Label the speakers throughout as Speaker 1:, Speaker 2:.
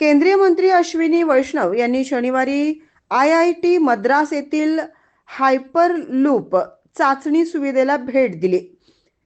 Speaker 1: केंद्रीय मंत्री अश्विनी वैष्णव यांनी शनिवारी आय आय टी मद्रास येथील हायपरलूप चाचणी सुविधेला भेट दिली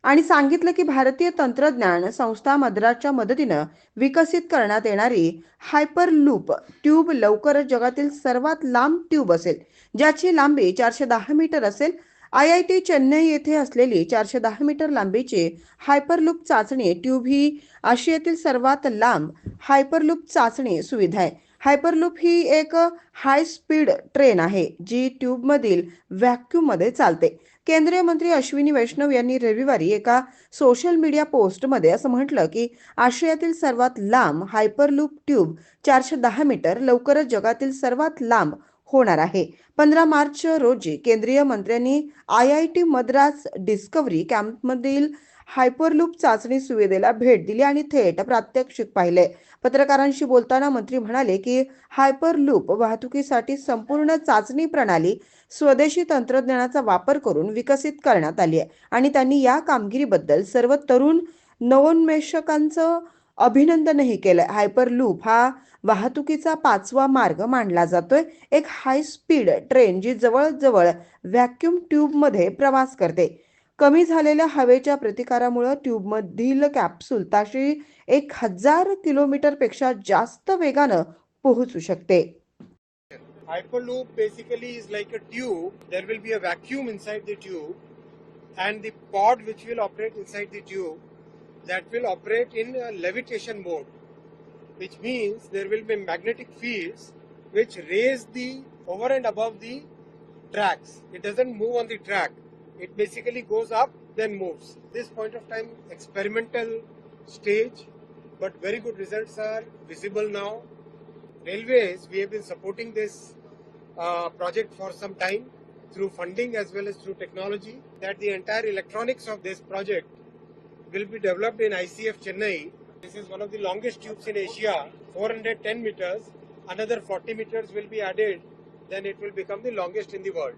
Speaker 1: आणि सांगितलं की भारतीय तंत्रज्ञान संस्था मद्रासच्या मदतीनं विकसित करण्यात येणारी हायपरलूप ट्यूब लवकरच जगातील सर्वात लांब ट्यूब असेल ज्याची लांबी चारशे दहा मीटर असेल आय आय टी चेन्नई येथे असलेली चारशे दहा मीटर लांबीची हायपरलूप चाचणी ट्यूब ही आशियातील सर्वात लांब हायपरलूप चाचणी सुविधा आहे. हायपरलूप ही एक हाय स्पीड ट्रेन आहे जी ट्यूबमधील व्हॅक्यूममध्ये चालते. केंद्रीय मंत्री अश्विनी वैष्णव यांनी रविवारी एका सोशल मीडिया पोस्टमध्ये असं म्हटलं की आशियातील सर्वात लांब हायपरलूप ट्यूब चारशे दहा मीटर लवकरच जगातील सर्वात लांब होणार आहे. पंधरा मार्च रोजी केंद्रीय मंत्र्यांनी I I T Madras discovery कॅम्पमधील hyperloop चाचणी सुविधेला भेट दिली आणि थेट प्रात्यक्षिक पाहिले. पत्रकारांशी बोलताना मंत्री म्हणाले की हायपरलूप वाहतुकीसाठी संपूर्ण चाचणी प्रणाली स्वदेशी तंत्रज्ञानाचा वापर करून विकसित करण्यात आली आहे आणि त्यांनी या कामगिरीबद्दल सर्व तरुण नवोन्मेषकांचं अभिनंदनही केलंय. हायपरलूप हा वाहतुकीचा पाचवा मार्ग मानला जातोय. एक हाय स्पीड ट्रेन जी जवळजवळ व्हॅक्युम ट्यूबमध्ये प्रवास करते. कमी झालेल्या हवेच्या प्रतिकारामुळे ट्यूबमधील कॅप्सूल ताशी एक हजार किलोमीटरपेक्षा जास्त वेगानं पोहोचू शकते.
Speaker 2: Hyperloop basically is like a tube. There will be a vacuum inside the tube, and the pod which will operate inside the tube. That will operate in a levitation mode, which means there will be magnetic fields which raise the over and above the tracks. It doesn't move on the track. It basically goes up then moves. This point of time experimental stage, but very good results are visible now. Railways, we have been supporting this uh, project for some time through funding as well as through technology. That the entire electronics of this project will be developed in ICF Chennai. This is one of the longest tubes in Asia, 410 meters. Another 40 meters will be added, then it will become the longest in the world.